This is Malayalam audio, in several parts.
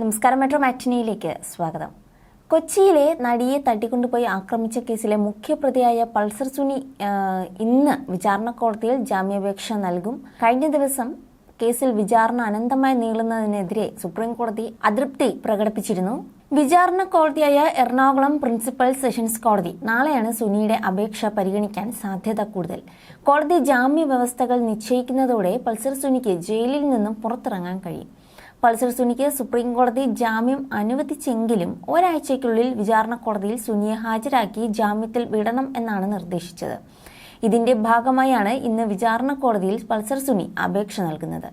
നമസ്കാരം മെട്രോ മാറ്റിനിയിലേക്ക് സ്വാഗതം. കൊച്ചിയിലെ നടിയെ തട്ടിക്കൊണ്ടുപോയി ആക്രമിച്ച കേസിലെ മുഖ്യപ്രതിയായ പൾസർ സുനി ഇന്ന് വിചാരണ കോടതിയിൽ ജാമ്യാപേക്ഷ നൽകും. കഴിഞ്ഞ ദിവസം കേസിൽ വിചാരണ അനന്തമായി നീളുന്നതിനെതിരെ സുപ്രീം കോടതി അതൃപ്തി പ്രകടിപ്പിച്ചിരുന്നു. വിചാരണ കോടതിയായ എറണാകുളം പ്രിൻസിപ്പൽ സെഷൻസ് കോടതി നാളെയാണ് സുനിയുടെ അപേക്ഷ പരിഗണിക്കാൻ സാധ്യത കൂടുതൽ. കോടതി ജാമ്യ വ്യവസ്ഥകൾ നിശ്ചയിക്കുന്നതോടെ പൾസർ സുനിക്ക് ജയിലിൽ നിന്നും പുറത്തിറങ്ങാൻ കഴിയും. പൾസർ സുനിക്ക് സുപ്രീം കോടതി ജാമ്യം അനുവദിച്ചെങ്കിലും ഒരാഴ്ചയ്ക്കുള്ളിൽ വിചാരണ കോടതിയിൽ സുനിയെ ഹാജരാക്കി ജാമ്യത്തിൽ വിടണം എന്നാണ് നിർദ്ദേശിച്ചത്. ഇതിന്റെ ഭാഗമായാണ് ഇന്ന് വിചാരണ കോടതിയിൽ പൾസർ സുനി അപേക്ഷ നൽകുന്നത്.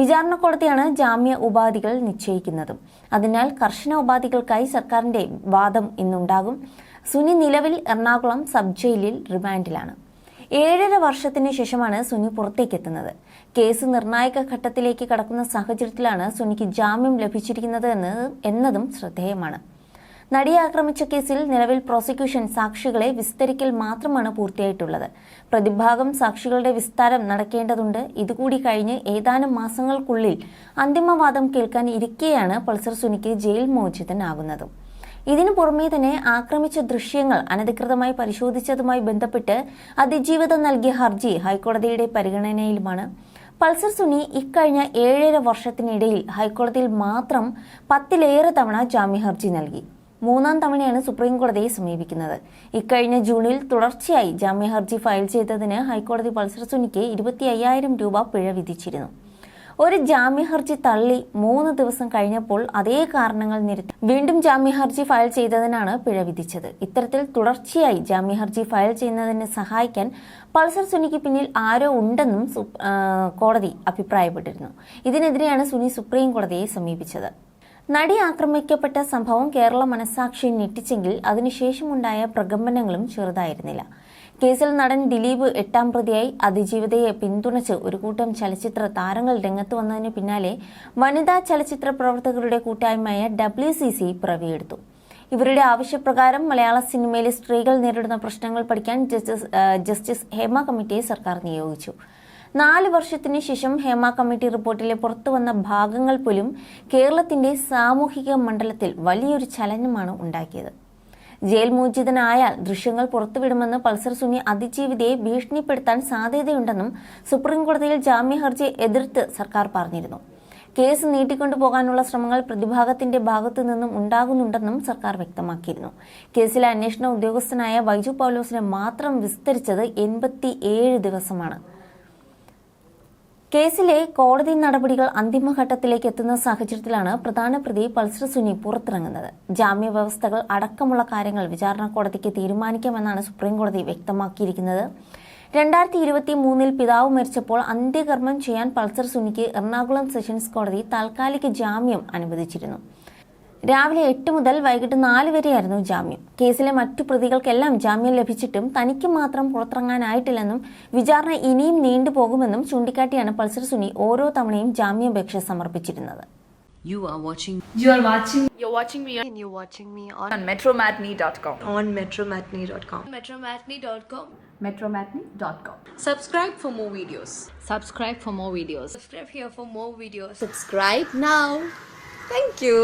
വിചാരണ കോടതിയാണ് ജാമ്യ ഉപാധികൾ നിശ്ചയിക്കുന്നതും. അതിനാൽ കർശന ഉപാധികൾക്കായി സർക്കാരിന്റെ വാദം ഇന്നുണ്ടാകും. സുനി നിലവിൽ എറണാകുളം സബ് ജയിലിൽ റിമാൻഡിലാണ്. ഏഴര വർഷത്തിന് ശേഷമാണ് സുനി പുറത്തേക്കെത്തുന്നത്. കേസ് നിർണായക ഘട്ടത്തിലേക്ക് കടക്കുന്ന സാഹചര്യത്തിലാണ് സുനിക്ക് ജാമ്യം ലഭിച്ചിരിക്കുന്നത് എന്ന് എന്നതും ശ്രദ്ധേയമാണ്. നടിയെ ആക്രമിച്ച കേസിൽ നിലവിൽ പ്രോസിക്യൂഷൻ സാക്ഷികളെ വിസ്തരിക്കൽ മാത്രമാണ് പൂർത്തിയായിട്ടുള്ളത്. പ്രതിഭാഗം സാക്ഷികളുടെ വിസ്താരം നടക്കേണ്ടതുണ്ട്. ഇതുകൂടി കഴിഞ്ഞ് ഏതാനും മാസങ്ങൾക്കുള്ളിൽ അന്തിമവാദം കേൾക്കാൻ ഇരിക്കെയാണ് പൾസർ സുനിക്ക് ജയിൽ മോചിതനാകുന്നതും. ഇതിനു പുറമേ തന്നെ ആക്രമിച്ച ദൃശ്യങ്ങൾ അനധികൃതമായി പരിശോധിച്ചതുമായി ബന്ധപ്പെട്ട് അതിജീവിതം നൽകിയ ഹർജി ഹൈക്കോടതിയുടെ പരിഗണനയിലുമാണ്. പൾസർ സുനി ഇക്കഴിഞ്ഞ ഏഴര വർഷത്തിനിടയിൽ ഹൈക്കോടതിയിൽ മാത്രം പത്തിലേറെ തവണ ജാമ്യ ഹർജി നൽകി. മൂന്നാം തവണയാണ് സുപ്രീം കോടതിയെ സമീപിക്കുന്നത്. ഇക്കഴിഞ്ഞ ജൂണിൽ തുടർച്ചയായി ജാമ്യ ഹർജി ഫയൽ ചെയ്തതിന് ഹൈക്കോടതി പൾസർ സുനിക്ക് ഇരുപത്തി രൂപ പിഴ വിധിച്ചിരുന്നു. ഒരു ജാമ്യ ഹർജി തള്ളി മൂന്ന് ദിവസം കഴിഞ്ഞപ്പോൾ അതേ കാരണങ്ങൾ നിരത്തി. വീണ്ടും ജാമ്യ ഹർജി ഫയൽ ചെയ്തതിനാണ് പിഴ വിധിച്ചത്. ഇത്തരത്തിൽ തുടർച്ചയായി ജാമ്യ ഹർജി ഫയൽ ചെയ്യുന്നതിന് സഹായിക്കാൻ പൾസർ സുനിക്ക് പിന്നിൽ ആരോ ഉണ്ടെന്നും കോടതി അഭിപ്രായപ്പെട്ടിരുന്നു. ഇതിനെതിരെയാണ് സുനി സുപ്രീം കോടതിയെ സമീപിച്ചത്. നടി ആക്രമിക്കപ്പെട്ട സംഭവം കേരള മനസാക്ഷി ഞെട്ടിച്ചെങ്കിൽ അതിനുശേഷമുണ്ടായ പ്രകമ്പനങ്ങളും ചെറുതായിരുന്നില്ല. കേസിൽ നടൻ ദിലീപ് എട്ടാം പ്രതിയായി അതിജീവിതയെ പിന്തുണച്ച് ഒരു കൂട്ടം ചലച്ചിത്ര താരങ്ങൾ രംഗത്ത് വന്നതിന് പിന്നാലെ വനിതാ ചലച്ചിത്ര പ്രവർത്തകരുടെ കൂട്ടായ്മയായ ഡബ്ല്യു സി സി പിറവിയെടുത്തു. ഇവരുടെ ആവശ്യപ്രകാരം മലയാള സിനിമയിലെ സ്ത്രീകൾ നേരിടുന്ന പ്രശ്നങ്ങൾ പഠിക്കാൻ ജസ്റ്റിസ് ജസ്റ്റിസ് ഹേമ കമ്മിറ്റിയെ സർക്കാർ നിയോഗിച്ചു. നാല് വർഷത്തിന് ശേഷം ഹേമ കമ്മിറ്റി റിപ്പോർട്ടിലെ പുറത്തുവന്ന ഭാഗങ്ങൾ പോലും കേരളത്തിന്റെ സാമൂഹിക മണ്ഡലത്തിൽ വലിയൊരു ചലനമാണ് ഉണ്ടാക്കിയത്. ജയിൽ മോചിതനായാൽ ദൃശ്യങ്ങൾ പുറത്തുവിടുമെന്ന് പൾസർ സുനി അതിജീവിതയെ ഭീഷണിപ്പെടുത്താൻ സാധ്യതയുണ്ടെന്നും സുപ്രീംകോടതിയിൽ ജാമ്യ ഹർജി എതിർത്ത് സർക്കാർ പറഞ്ഞിരുന്നു. കേസ് നീട്ടിക്കൊണ്ടുപോകാനുള്ള ശ്രമങ്ങൾ പ്രതിഭാഗത്തിന്റെ ഭാഗത്തു നിന്നും ഉണ്ടാകുന്നുണ്ടെന്നും സർക്കാർ വ്യക്തമാക്കിയിരുന്നു. കേസിലെ അന്വേഷണ ഉദ്യോഗസ്ഥനായ ബൈജു പൗലോസിനെ മാത്രം വിസ്തരിച്ചത് എൺപത്തിയേഴ് ദിവസമാണ്. കേസിലെ കോടതി നടപടികൾ അന്തിമഘട്ടത്തിലേക്ക് എത്തുന്ന സാഹചര്യത്തിലാണ് പ്രധാന പ്രതി പൾസർ സുനി പുറത്തിറങ്ങുന്നത്. ജാമ്യ വ്യവസ്ഥകൾ അടക്കമുള്ള കാര്യങ്ങൾ വിചാരണ കോടതിക്ക് തീരുമാനിക്കാമെന്നാണ് സുപ്രീം കോടതി വ്യക്തമാക്കിയിരിക്കുന്നത്. രണ്ടായിരത്തി ഇരുപത്തി മൂന്നിൽ പിതാവ് മരിച്ചപ്പോൾ അന്ത്യകർമ്മം ചെയ്യാൻ പൾസർ സുനിക്ക് എറണാകുളം സെഷൻസ് കോടതി താൽക്കാലിക ജാമ്യം അനുവദിച്ചിരുന്നു. രാവിലെ എട്ട് മുതൽ വൈകിട്ട് നാല് വരെയായിരുന്നു ജാമ്യം കേസിലെ മറ്റു പ്രതികൾക്കെല്ലാം ജാമ്യം ലഭിച്ചിട്ടും തനിക്ക് മാത്രം പുറത്തിറങ്ങാനായിട്ടില്ലെന്നും വിചാരണ ഇനിയും നീണ്ടുപോകുമെന്നും ചൂണ്ടിക്കാട്ടിയാണ് പൾസർ സുനി ഓരോ തവണയും ജാമ്യാപേക്ഷ സമർപ്പിച്ചിരുന്നത് You are watching You are watching You're watching me and you're watching me on, on metromatney.com. on metromatney.com. metromatney.com. metromatney.com. Subscribe for more videos. Subscribe for more videos. Subscribe here for more videos. Subscribe now. Thank you.